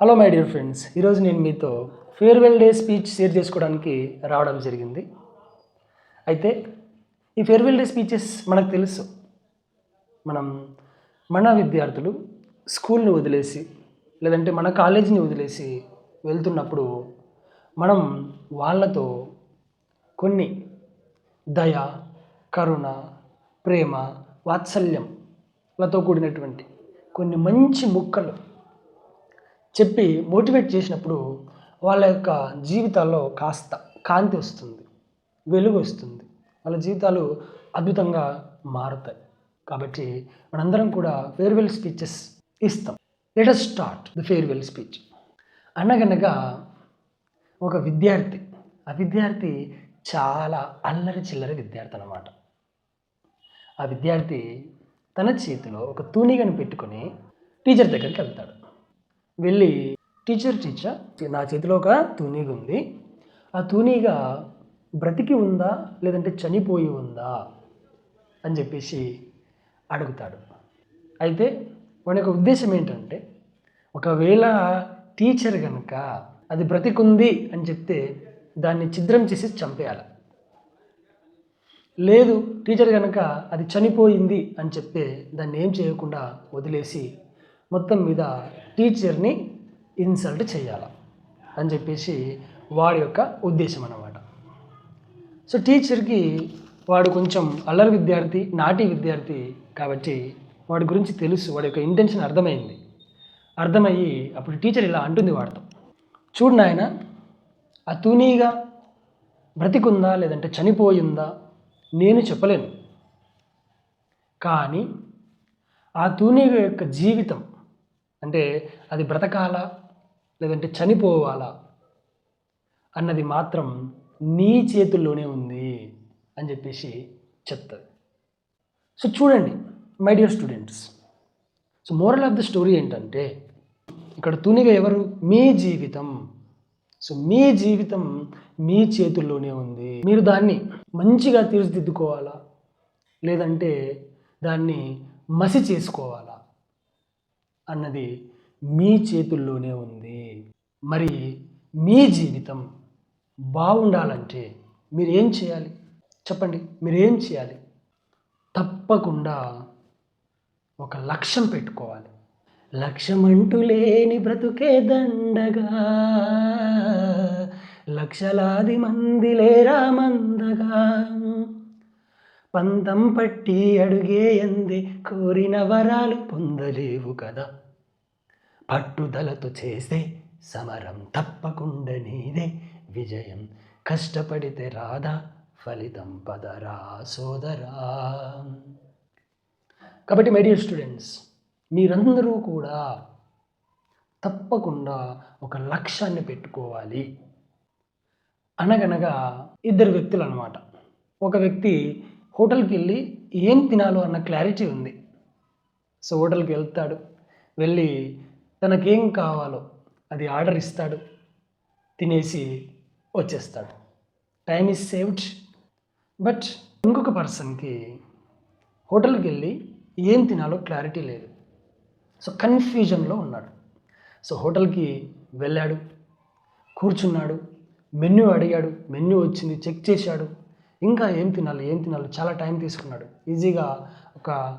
Hello my dear friends ఈరోజు నేను మీతో ఫేర్వెల్ డే స్పీచ్ షేర్ చేసుకోవడానికి రావడం జరిగింది. అయితే ఈ ఫేర్వెల్ డే స్పీచెస్ మనకు తెలుసు. మనం మన విద్యార్థులు స్కూల్ని వదిలేసి లేదంటే మన కాలేజీని వదిలేసి వెళ్తున్నప్పుడు మనం వాళ్ళతో కొన్ని దయ కరుణ ప్రేమ వాత్సల్యంలతో కూడినటువంటి కొన్ని మంచి ముక్కలు చెప్పి మోటివేట్ చేసినప్పుడు వాళ్ళ యొక్క జీవితాల్లో కాస్త కాంతి వస్తుంది వెలుగు వస్తుంది. వాళ్ళ జీవితాలు అద్భుతంగా మారుతాయి. కాబట్టి మనందరం కూడా ఫేర్వెల్ స్పీచెస్ ఇస్తాం. Let us start the farewell speech అనగనగా ఒక విద్యార్థి ఆ విద్యార్థి చాలా అల్లరి చిల్లరి విద్యార్థి అనమాట ఆ విద్యార్థి తన చేతిలో ఒక తూనిగను పెట్టుకొని టీచర్ దగ్గరికి వెళ్తాడు. వెళ్ళి టీచర్ టీచర్ నా చేతిలో ఒక తూనీగ ఉంది. ఆ తూనీగ బ్రతికి ఉందా? లేదంటే చనిపోయి ఉందా? అని చెప్పేసి అడుగుతాడు. అయితే వాడి యొక్క ఉద్దేశం ఏంటంటే ఒకవేళ టీచర్ కనుక అది బ్రతికుంది అని చెప్తే దాన్ని ఛిద్రం చేసి చంపేయాలి. లేదు టీచర్ కనుక అది చనిపోయింది అని చెప్తే దాన్ని ఏం చేయకుండా వదిలేసి మొత్తం మీద టీచర్ని ఇన్సల్ట్ చేయాలి అని చెప్పేసి వాడి యొక్క ఉద్దేశం అన్నమాట. సో టీచర్కి వాడు కొంచెం అల్లరి విద్యార్థి నాటి విద్యార్థి కాబట్టి వాడి గురించి తెలుసు వాడి యొక్క ఇంటెన్షన్ అర్థమైంది. అర్థమయ్యి అప్పుడు టీచర్ ఇలా అంటుంది వాడితో. చూడు నాయన ఆ తూనీగా బ్రతికుందా లేదంటే చనిపోయిందా నేను చెప్పలేను. కానీ ఆ తూనీగ యొక్క జీవితం అంటే అది బ్రతకాలా? లేదంటే చనిపోవాలా? అన్నది మాత్రం నీ చేతుల్లోనే ఉంది అని చెప్పేసి చెప్తుంది. సో చూడండి my dear students so moral of the story ఏంటంటే ఇక్కడ తూనిగ ఎవరు? మీ జీవితం. సో మీ జీవితం మీ చేతుల్లోనే ఉంది. మీరు దాన్ని మంచిగా తీర్చిదిద్దుకోవాలా? లేదంటే దాన్ని మసి చేసుకోవాలా అన్నది మీ చేతుల్లోనే ఉంది. మరి మీ జీవితం బాగుండాలంటే మీరు ఏం చేయాలి? చెప్పండి మీరు ఏం చేయాలి? తప్పకుండా ఒక లక్ష్యం పెట్టుకోవాలి. లక్ష్యం అంటూ లేని బ్రతుకే దండగా లక్షలాది మంది లేరా మందగా. పంతం పట్టి అడుగే ఎంది కోరిన వరాలు పొందలేవు కదా. పట్టుదలతో చేస్తే సమరం తప్పకుండా నీదే. విజయం కష్టపడితే రాదా ఫలితం పదరా సోదరా. కాబట్టి మై డియర్ స్టూడెంట్స్ మీరందరూ కూడా తప్పకుండా ఒక లక్ష్యాన్ని పెట్టుకోవాలి. అనగనగా ఇద్దరు వ్యక్తులు అనమాట ఒక వ్యక్తి హోటల్కి వెళ్ళి ఏం తినాలో అన్న క్లారిటీ ఉంది. సో హోటల్కి వెళ్తాడు. వెళ్ళి తనకేం కావాలో అది ఆర్డర్ ఇస్తాడు. తినేసి వచ్చేస్తాడు. Time is saved. బట్ ఇంకొక పర్సన్కి హోటల్కి వెళ్ళి ఏం తినాలో క్లారిటీ లేదు. సో కన్ఫ్యూజన్లో ఉన్నాడు. సో హోటల్కి వెళ్ళాడు. కూర్చున్నాడు. మెన్యూ అడిగాడు. మెన్యూ వచ్చింది. చెక్ చేశాడు. ఇంకా ఏం తినాలి ఏం తినాలి చాలా టైం తీసుకున్నాడు. ఈజీగా ఒక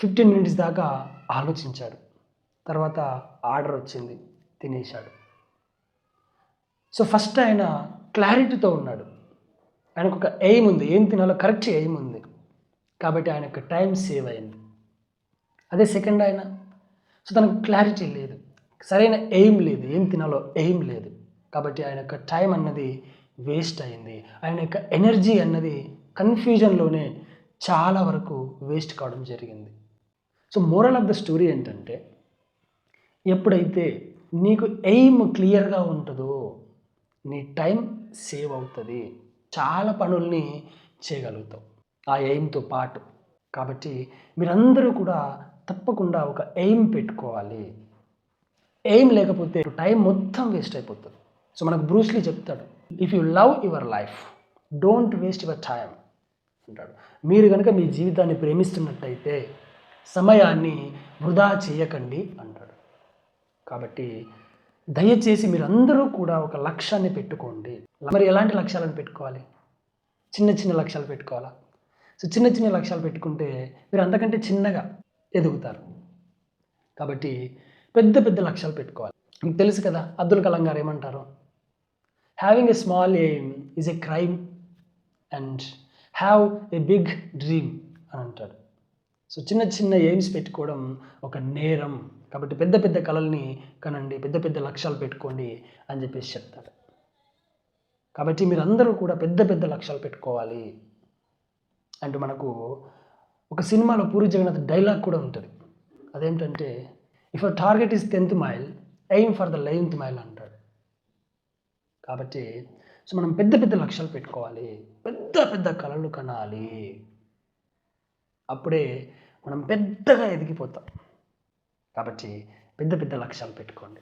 ఫిఫ్టీన్ మినిట్స్ దాకా ఆలోచించాడు. తర్వాత ఆర్డర్ వచ్చింది తినేశాడు. సో ఫస్ట్ ఆయన క్లారిటీతో ఉన్నాడు. ఆయనకు ఒక ఎయిమ్ ఉంది ఏం తినాలో కరెక్ట్ ఎయిమ్ ఉంది. కాబట్టి ఆయన యొక్క టైం సేవ్ అయింది. అదే సెకండ్ ఆయన. సో తనకు క్లారిటీ లేదు. సరైన ఎయిమ్ లేదు ఏం తినాలో ఎయిమ్ లేదు. కాబట్టి ఆయన యొక్క టైం అన్నది వేస్ట్ అయింది. ఆయన యొక్క ఎనర్జీ అన్నది కన్ఫ్యూజన్లోనే చాలా వరకు వేస్ట్ కావడం జరిగింది. So moral of the story ఏంటంటే ఎప్పుడైతే నీకు ఎయిమ్ క్లియర్గా ఉంటుందో నీ టైం సేవ్ అవుతుంది. చాలా పనుల్ని చేయగలుగుతావు. ఆ ఎయిమ్తో పాటు. కాబట్టి మీరందరూ కూడా తప్పకుండా ఒక ఎయిమ్ పెట్టుకోవాలి. ఎయిమ్ లేకపోతే టైం మొత్తం వేస్ట్ అయిపోతుంది. సో మనకు బ్రూస్లీ చెప్తాడు if you love your life don't waste your time అంటాడు. మీరు కనుక మీ జీవితాన్ని ప్రేమిస్తున్నట్టయితే సమయాన్ని వృధా చేయకండి అంటాడు. కాబట్టి దయచేసి మీరందరూ కూడా ఒక లక్ష్యాన్ని పెట్టుకోండి. మరి ఎలాంటి లక్ష్యాలను పెట్టుకోవాలి? చిన్న చిన్న లక్ష్యాలు పెట్టుకోవాలా? సో చిన్న చిన్న లక్ష్యాలు పెట్టుకుంటే మీరు అంతకంటే చిన్నగా ఎదుగుతారు. కాబట్టి పెద్ద పెద్ద లక్ష్యాలు పెట్టుకోవాలి. మీకు తెలుసు కదా అబ్దుల్ కలాం గారు ఏమంటారు? Having a small aim is a crime and have a big dream అని అంటాడు సో చిన్న చిన్న ఎయిమ్స్ పెట్టుకోవడం ఒక నేరం. కాబట్టి పెద్ద పెద్ద కళల్ని కనండి పెద్ద పెద్ద లక్ష్యాలు పెట్టుకోండి అని చెప్పేసి చెప్తాడు కాబట్టి మీరందరూ కూడా పెద్ద పెద్ద లక్ష్యాలు పెట్టుకోవాలి. అంటూ మనకు ఒక సినిమాలో పూరి జగన్నాథ్ డైలాగ్ కూడా ఉంటుంది. అదేంటంటే if a target is tenth mile aim for the eleventh mile అంటాడు కాబట్టి సో మనం పెద్ద పెద్ద లక్ష్యాలు పెట్టుకోవాలి. పెద్ద పెద్ద కళలు కనాలి. అప్పుడే మనం పెద్దగా ఎదిగిపోతాం. కాబట్టి పెద్ద పెద్ద లక్ష్యాలు పెట్టుకోండి.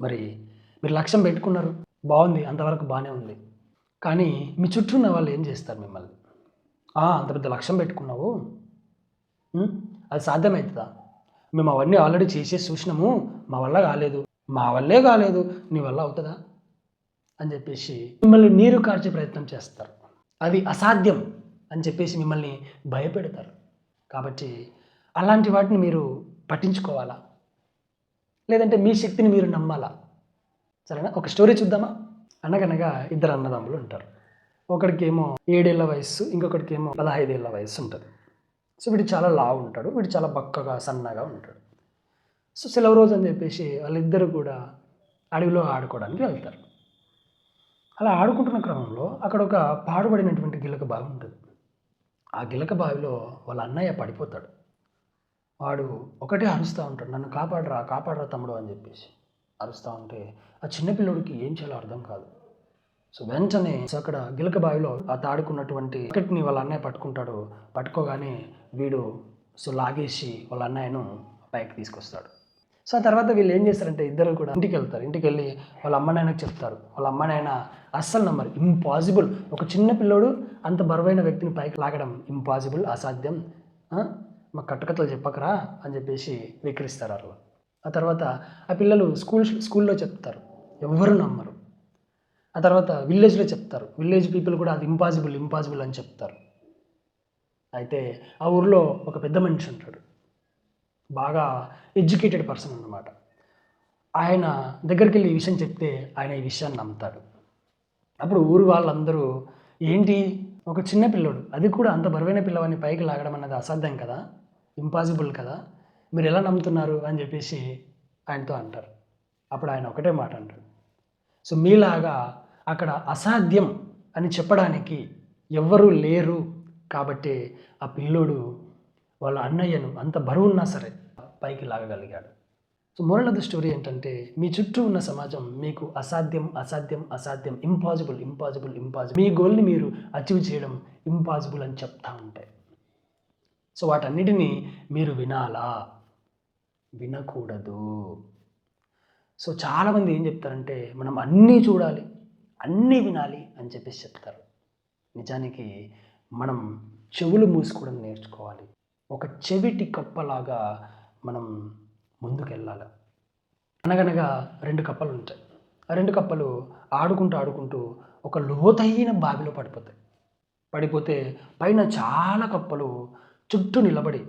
మరి మీరు లక్ష్యం పెట్టుకున్నారు బాగుంది అంతవరకు బాగానే ఉంది. కానీ మీ చుట్టూ ఉన్న వాళ్ళు ఏం చేస్తారు మిమ్మల్ని? అంత పెద్ద లక్ష్యం పెట్టుకున్నావు? అది సాధ్యమవుతుందా? మేము అవన్నీ ఆల్రెడీ చేసేసి చూసినాము మా వల్ల కాలేదు. మా వల్లే కాలేదు నీ వల్ల అవుతుందా? అని చెప్పేసి మిమ్మల్ని నీరు కార్చే ప్రయత్నం చేస్తారు. అది అసాధ్యం అని చెప్పేసి మిమ్మల్ని భయపెడతారు. కాబట్టి అలాంటి వాటిని మీరు పట్టించుకోవాలా? లేదంటే మీ శక్తిని మీరు నమ్మాలా? సరేనా? ఒక స్టోరీ చూద్దామా? అనగనగా ఇద్దరు అన్నదమ్ములు ఉంటారు. ఒకడికేమో ఏడేళ్ళ వయస్సు ఇంకొకటికేమో పదహైదేళ్ళ వయస్సు ఉంటుంది. సో వీడు చాలా లావు ఉంటాడు వీడు చాలా బక్కగా సన్నగా ఉంటాడు. సో సెలవు రోజు అని చెప్పేసి వాళ్ళిద్దరు కూడా అడవిలో ఆడుకోవడానికి వెళ్తారు. అలా ఆడుకుంటున్న క్రమంలో అక్కడ ఒక పాడుబడినటువంటి గిలక బావి ఉంటుంది. ఆ గిలక బావిలో వాళ్ళ అన్నయ్య పడిపోతాడు. వాడు ఒకటే అరుస్తూ ఉంటాడు నన్ను కాపాడరా కాపాడరా తమ్ముడు అని చెప్పేసి అరుస్తూ ఉంటే ఆ చిన్నపిల్లోడికి ఏం చేయాలో అర్థం కాదు. సో వెంటనే సో అక్కడ గిలక బావిలో ఆ తాడుకున్నటువంటి బకెట్ని వాళ్ళ అన్నయ్య పట్టుకుంటాడు. పట్టుకోగానే వీడు సో లాగేసి వాళ్ళ అన్నయ్యను పైకి తీసుకొస్తాడు. సో ఆ తర్వాత వీళ్ళు ఏం చేస్తారంటే ఇద్దరు కూడా ఇంటికి వెళ్తారు. ఇంటికి వెళ్ళి వాళ్ళ అమ్మ నాయనకు చెప్తారు. వాళ్ళ అమ్మ నాయన అస్సలు నమ్మరు. ఇంపాసిబుల్ ఒక చిన్న పిల్లోడు అంత బరువైన వ్యక్తిని పైకి లాగడం ఇంపాసిబుల్ అసాధ్యం. మా కట్టుకథలు చెప్పకరా అని చెప్పేసి వికరిస్తారు వాళ్ళు ఆ తర్వాత ఆ పిల్లలు స్కూల్ స్కూల్లో చెప్తారు. ఎవ్వరు నమ్మరు. ఆ తర్వాత విలేజ్లో చెప్తారు. విలేజ్ పీపుల్ కూడా అది ఇంపాసిబుల్ ఇంపాసిబుల్ అని చెప్తారు. అయితే ఆ ఊర్లో ఒక పెద్ద మనిషి ఉంటాడు. బాగా ఎడ్యుకేటెడ్ పర్సన్ అన్నమాట. ఆయన దగ్గరికి వెళ్ళి ఈ విషయం చెప్తే ఆయన ఈ విషయాన్ని నమ్ముతాడు. అప్పుడు ఊరు వాళ్ళందరూ ఏంటి? ఒక చిన్న పిల్లోడు. అది కూడా అంత బరువైన పిల్లవాడిని పైకి లాగడం అన్నది అసాధ్యం కదా? ఇంపాసిబుల్ కదా? మీరు ఎలా నమ్ముతున్నారు? అని చెప్పేసి ఆయనతో అంటారు. అప్పుడు ఆయన ఒకటే మాట అంటాడు. సో మీలాగా అక్కడ అసాధ్యం అని చెప్పడానికి ఎవ్వరూ లేరు కాబట్టి ఆ పిల్లోడు వాళ్ళ అన్నయ్యను అంత బరువు ఉన్నా సరే పైకి లాగగలిగాడు. So moral of the story ఏంటంటే మీ చుట్టూ ఉన్న సమాజం మీకు అసాధ్యం అసాధ్యం అసాధ్యం ఇంపాసిబుల్ ఇంపాసిబుల్ ఇంపాసిబుల్ మీ గోల్ని మీరు అచీవ్ చేయడం ఇంపాసిబుల్ అని చెప్తా ఉంటాయి. సో వాటన్నిటినీ మీరు వినాలా? వినకూడదు. సో చాలామంది ఏం చెప్తారంటే మనం అన్నీ చూడాలి అన్నీ వినాలి అని చెప్పేసి చెప్తారు. నిజానికి మనం చెవులు మూసుకోవడం నేర్చుకోవాలి. ఒక చెవిటి కప్పలాగా మనం ముందుకెళ్ళాలి. అనగనగా రెండు కప్పలు ఉంటాయి. ఆ రెండు కప్పలు ఆడుకుంటూ ఆడుకుంటూ ఒక లోతైన బావిలో పడిపోతాయి. పడిపోతే పైన చాలా కప్పలు చుట్టూ నిలబడి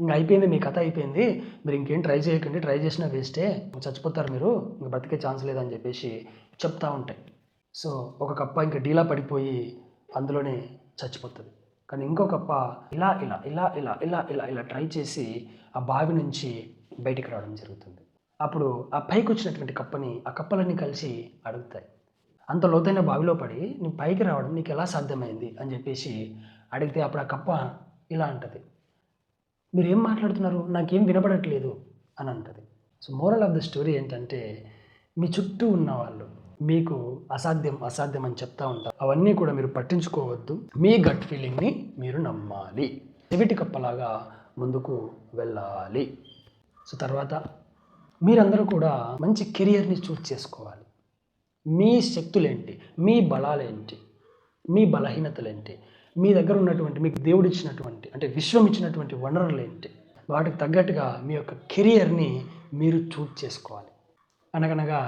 ఇంకా అయిపోయింది మీ కథ అయిపోయింది. మీరు ఇంకేం ట్రై చేయకండి ట్రై చేసినా వేస్టే. చచ్చిపోతారు మీరు ఇంక బ్రతికే ఛాన్స్ లేదని చెప్పేసి చెప్తా ఉంటాయి. సో ఒక కప్ప ఇంకా డీలా పడిపోయి అందులోనే చచ్చిపోతుంది. కానీ ఇంకో కప్ప ఇలా ఇలా ఇలా ఇలా ఇలా ఇలా ఇలా ట్రై చేసి ఆ బావి నుంచి బయటికి రావడం జరుగుతుంది. అప్పుడు ఆ పైకి వచ్చినటువంటి కప్పని ఆ కప్పలన్నీ కలిసి అడుగుతాయి. అంత లోతైన బావిలో పడి నీ పైకి రావడం నీకు ఎలా సాధ్యమైంది? అని చెప్పేసి అడిగితే అప్పుడు ఆ కప్ప ఇలా అంటది. మీరు ఏం మాట్లాడుతున్నారు? నాకేం వినపడట్లేదు అని అంటది. So moral of the story ఏంటంటే మీ చుట్టూ ఉన్న వాళ్ళు మీకు అసాధ్యం అసాధ్యం అని చెప్తా ఉంటారు అవన్నీ కూడా మీరు పట్టించుకోవద్దు. మీ గట్ ఫీలింగ్ని మీరు నమ్మాలి. చెవిటి కప్పలాగా ముందుకు వెళ్ళాలి. సో తర్వాత మీరందరూ కూడా మంచి కెరియర్ని చూస్ చేసుకోవాలి. మీ శక్తులేంటి? మీ బలాలేంటి? మీ బలహీనతలేంటి? మీ దగ్గర ఉన్నటువంటి మీకు దేవుడు ఇచ్చినటువంటి అంటే విశ్వం ఇచ్చినటువంటి వనరులు ఏంటి వాటికి తగ్గట్టుగా మీ యొక్క కెరియర్ని మీరు చూస్ చేసుకోవాలి. అనగనగా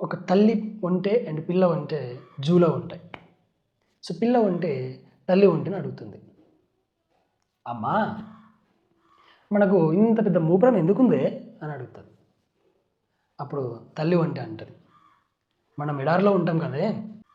ఒక తల్లి ఒంటె అండ్ పిల్ల ఒంటె జూలో ఉంటాయి. సో పిల్ల ఒంటె తల్లి ఒంటెని అడుగుతుంది. అమ్మా మనకు ఇంత పెద్ద మూపురం ఎందుకుందే అని అడుగుతుంది. అప్పుడు తల్లి ఒంటె అంటది. మనం ఎడారిలో ఉంటాం కదే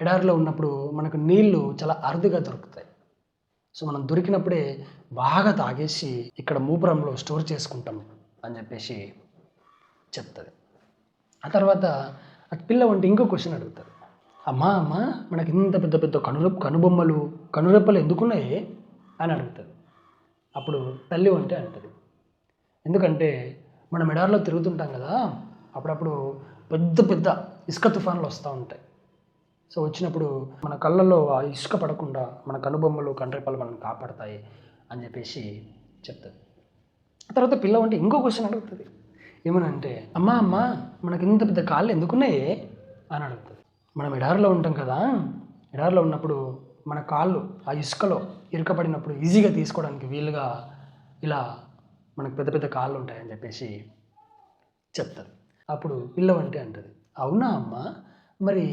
ఎడారిలో ఉన్నప్పుడు మనకు నీళ్ళు చాలా అరుదుగా దొరుకుతాయి. సో మనం దొరికినప్పుడే బాగా తాగేసి ఇక్కడ మూపురంలో స్టోర్ చేసుకుంటాం అని చెప్పేసి చెప్తుంది. ఆ తర్వాత ఆ పిల్ల వంటి ఇంకో క్వశ్చన్ అడుగుతారు అమ్మా అమ్మ మనకి ఇంత పెద్ద పెద్ద కనురె కనుబొమ్మలు కనురెప్పలు ఎందుకున్నాయి? అని అడుగుతారు అప్పుడు తల్లి వంటే అంటది. ఎందుకంటే మనం ఎడారిలో తిరుగుతుంటాం కదా అప్పుడప్పుడు పెద్ద పెద్ద ఇసుక తుఫాన్లు వస్తూ ఉంటాయి. సో వచ్చినప్పుడు మన కళ్ళల్లో ఆ ఇసుక పడకుండా మన కనుబొమ్మలు కండ్రెప్పలు మనం కాపాడతాయి అని చెప్పేసి చెప్తుంది ఆ తర్వాత పిల్ల వంటి ఇంకో క్వశ్చన్ అడుగుతుంది ఏమనంటే అమ్మా అమ్మ మనకి ఇంత పెద్ద కాళ్ళు ఎందుకున్నాయి? అని అడుగుతుంది. మనం ఎడారిలో ఉంటాం కదా ఎడారిలో ఉన్నప్పుడు మన కాళ్ళు ఆ ఇసుకలో ఇరుకపడినప్పుడు ఈజీగా తీసుకోవడానికి వీలుగా ఇలా మనకు పెద్ద పెద్ద కాళ్ళు ఉంటాయని చెప్పేసి చెప్తుంది. అప్పుడు పిల్లవంటే అంటుంది అంటది అవునా అమ్మ? మరి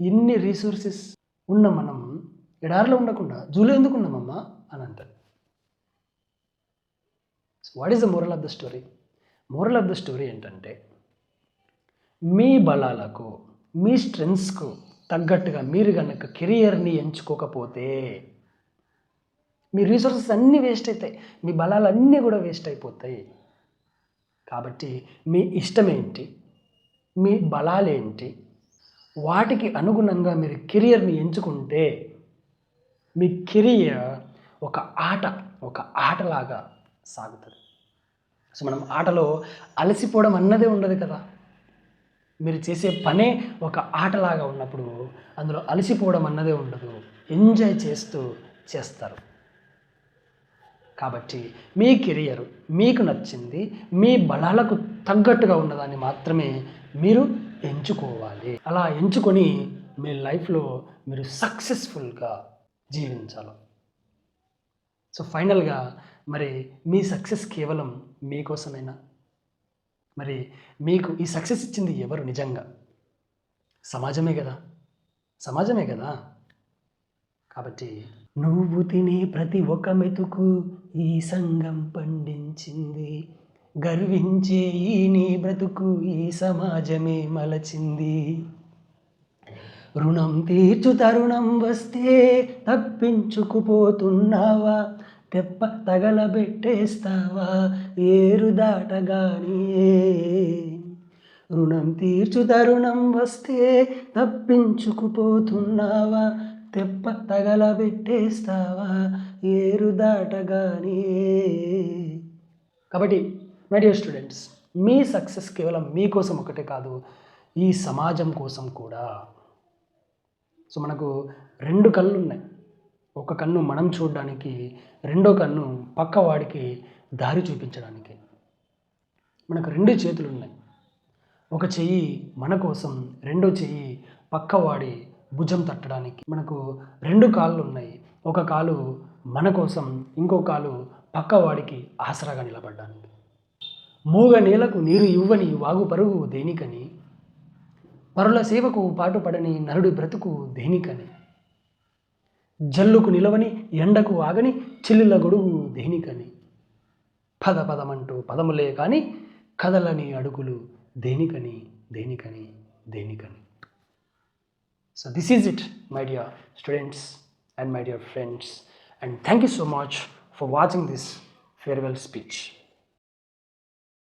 ఇన్ని రీసోర్సెస్ ఉన్న మనం ఎడారిలో ఉండకుండా జూలో ఎందుకు ఉన్నామమ్మా అని అంటారు what is the moral of the story moral of the story ఏంటంటే మీ బలాలకు మీ స్ట్రెంగ్స్కు తగ్గట్టుగా మీరు కనుక కెరియర్ని ఎంచుకోకపోతే మీ రీసోర్సెస్ అన్నీ వేస్ట్ అవుతాయి మీ బలాలన్నీ కూడా వేస్ట్ అయిపోతాయి. కాబట్టి మీ ఇష్టం ఏంటి మీ బలాలేంటి వాటికి అనుగుణంగా మీరు కెరియర్ని ఎంచుకుంటే మీ కెరియర్ ఒక ఆట ఒక ఆటలాగా సాగుతుంది. సో మనం ఆటలో అలసిపోవడం అన్నదే ఉండదు కదా. మీరు చేసే పనే ఒక ఆటలాగా ఉన్నప్పుడు అందులో అలసిపోవడం అన్నదే ఉండదు. ఎంజాయ్ చేస్తూ చేస్తారు. కాబట్టి మీ కెరియర్ మీకు నచ్చింది మీ బలాలకు తగ్గట్టుగా ఉన్నదాన్ని మాత్రమే మీరు ఎంచుకోవాలి. అలా ఎంచుకొని మీ లైఫ్లో మీరు సక్సెస్ఫుల్గా జీవించాలి. సో ఫైనల్గా మరి మీ సక్సెస్ కేవలం మీకోసమేనా? మరి మీకు ఈ సక్సెస్ ఇచ్చింది ఎవరు నిజంగా? సమాజమే కదా? సమాజమే కదా? కాబట్టి నువ్వు తినే ప్రతి ఒక్క మెతుకు ఈ సంఘం పండించింది. గర్వించే ఈ నీ బ్రతుకు ఈ సమాజమే మలచింది. రుణం తీర్చు తరుణం వస్తే తప్పించుకుపోతున్నావా? తెప్ప తగలబెట్టేస్తావా? ఏరు దాటగానే. రుణం తీర్చు తరుణం వస్తే తప్పించుకుపోతున్నావా? తెప్ప తగలబెట్టేస్తావా? ఏరు దాటగానే. కాబట్టి మై డియర్ స్టూడెంట్స్ మీ సక్సెస్ కేవలం మీకోసం ఒకటే కాదు ఈ సమాజం కోసం కూడా. సో మనకు రెండు కళ్ళు ఉన్నాయి ఒక కన్ను మనం చూడడానికి రెండో కన్ను పక్కవాడికి దారి చూపించడానికి. మనకు రెండు చేతులు ఉన్నాయి. ఒక చెయ్యి మన కోసం రెండో చెయ్యి పక్కవాడి భుజం తట్టడానికి. మనకు రెండు కాళ్ళు ఉన్నాయి. ఒక కాలు మన కోసం ఇంకో కాలు పక్కవాడికి ఆసరాగా నిలబడ్డానికి. మూగ నేలకు నీరు ఇవ్వని వాగు పరుగు దేనికని? పరుల సేవకు పాటుపడని నరుడి బ్రతుకు దేనికని? జల్లుకు నిలవని ఎండకు ఆగని చెల్లిల గొడుగు దేనికని? పద పదమంటూ పదములే కానీ కదలని అడుగులు దేనికని దేనికని దేనికని? So this is it my dear students and my dear friends and thank you so much for watching this farewell speech